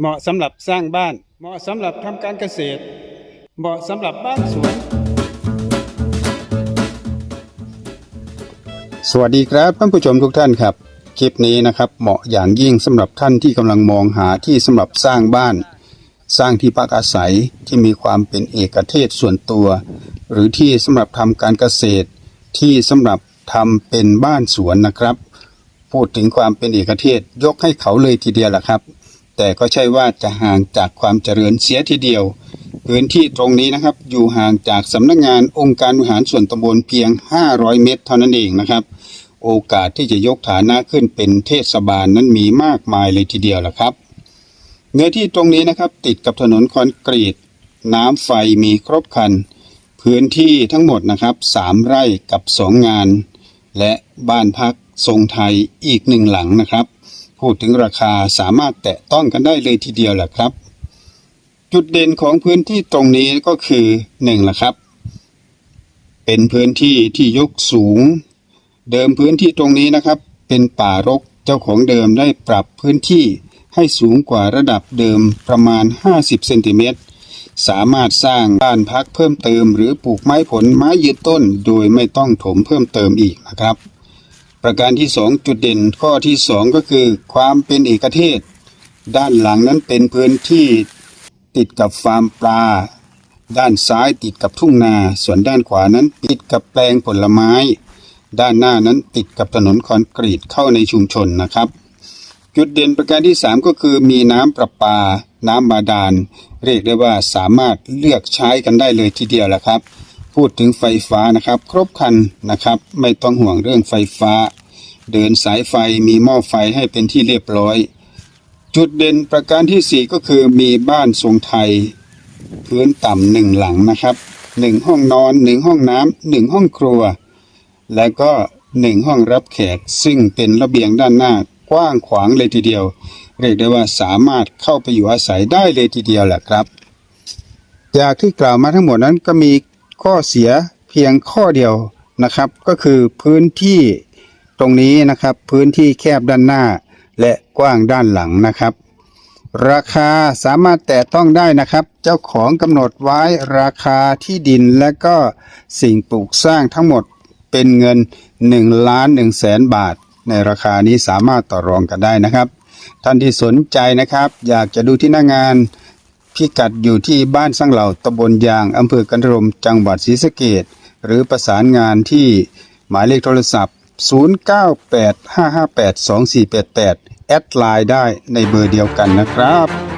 เหมาะสำหรับสร้างบ้าน เหมาะสำหรับทำการเกษตร เหมาะสำหรับบ้านสวน สวัสดีครับท่านผู้ชมทุกท่านครับ คลิปนี้นะครับเหมาะอย่างยิ่งสำหรับท่านที่กำลังมองหาที่สำหรับสร้างบ้าน สร้างที่พักอาศัยที่มีความเป็นเอกเทศส่วนตัว หรือที่สำหรับทำการเกษตร ที่สำหรับทำเป็นบ้านสวนนะครับ พูดถึงความเป็นเอกเทศยกให้เขาเลยทีเดียวล่ะครับ แต่ก็ใช่ว่าจะห่างจากความเจริญเสียทีเดียว พื้นที่ตรงนี้นะครับ อยู่ห่างจากสำนักงานองค์การบริหารส่วนตำบลเพียง 500 เมตร เท่านั้นเองนะครับ โอกาสที่จะยกฐานะขึ้นเป็นเทศบาลนั้นมีมากมายเลยทีเดียวล่ะครับ เนื้อที่ตรงนี้นะครับ ติดกับถนนคอนกรีต น้ำไฟมีครบครัน พื้นที่ทั้งหมดนะครับสามไร่กับสองงาน และบ้านพักทรงไทยอีกหนึ่งหลังนะครับ พูดถึงราคาสามารถแตะต้องกันได้เลยทีเดียวแหละครับ จุดเด่นของพื้นที่ตรงนี้ก็คือหนึ่งละครับ เป็นพื้นที่ที่ยกสูง เดิมพื้นที่ตรงนี้นะครับ เป็นป่ารกเจ้าของเดิมได้ปรับพื้นที่ให้สูงกว่าระดับเดิมประมาณ 50 เซนติเมตร สามารถสร้างบ้านพักเพิ่มเติม หรือปลูกไม้ผลไม้ยืนต้น โดยไม่ต้องถมเพิ่มเติมอีกนะครับ ประการที่ 2 จุดเด่นข้อที่ 2 ก็คือความเป็นเอกเทศ ด้านหลังนั้นเป็นพื้นที่ติดกับฟาร์มปลา ด้านซ้ายติดกับทุ่งนา ส่วนด้านขวานั้นติดกับแปลงผลไม้ ด้านหน้านั้นติดกับถนนคอนกรีตเข้าในชุมชนนะครับ จุดเด่นประการที่ 3 ก็คือมีน้ำประปา น้ำบาดาล เรียกได้ว่าสามารถเลือกใช้กันได้เลยทีเดียวแหละครับ พูดถึงไฟฟ้านะครับ ครบครันนะครับ ไม่ต้องห่วงเรื่องไฟฟ้า เดินสายไฟมีหม้อไฟให้เป็นที่เรียบร้อย จุดเด่นประการที่ 4 ก็คือมีบ้านทรงไทย พื้นต่ำหนึ่งหลังนะครับหนึ่งห้องนอนหนึ่งห้องน้ำหนึ่งห้องครัว และก็หนึ่งห้องรับแขก ซึ่งเป็นระเบียงด้านหน้ากว้างขวางเลยทีเดียว เรียกได้ว่าสามารถเข้าไปอยู่อาศัยได้เลยทีเดียวแหละครับ จากที่กล่าวมาทั้งหมดนั้นก็มี ข้อเสียเพียงข้อเดียวนะครับ ก็คือพื้นที่ตรงนี้นะครับ พื้นที่แคบด้านหน้า และกว้างด้านหลังนะครับ ราคาสามารถแตะต้องได้นะครับ เจ้าของกำหนดไว้ราคาที่ดินและก็สิ่งปลูกสร้างทั้งหมดเป็นเงิน1ล้าน1แสนบาท ในราคานี้สามารถต่อรองกันได้นะครับ ท่านที่สนใจนะครับ อยากจะดูที่หน้างาน พิกัดอยู่ที่บ้านสังเหล่าตำบลยางอำเภอกันรมจังหวัดศรีสะเกดหรือประสานงานที่หมายเลขโทรศัพท์ 0985582488 แอดไลน์ได้ในเบอร์เดียวกันนะครับ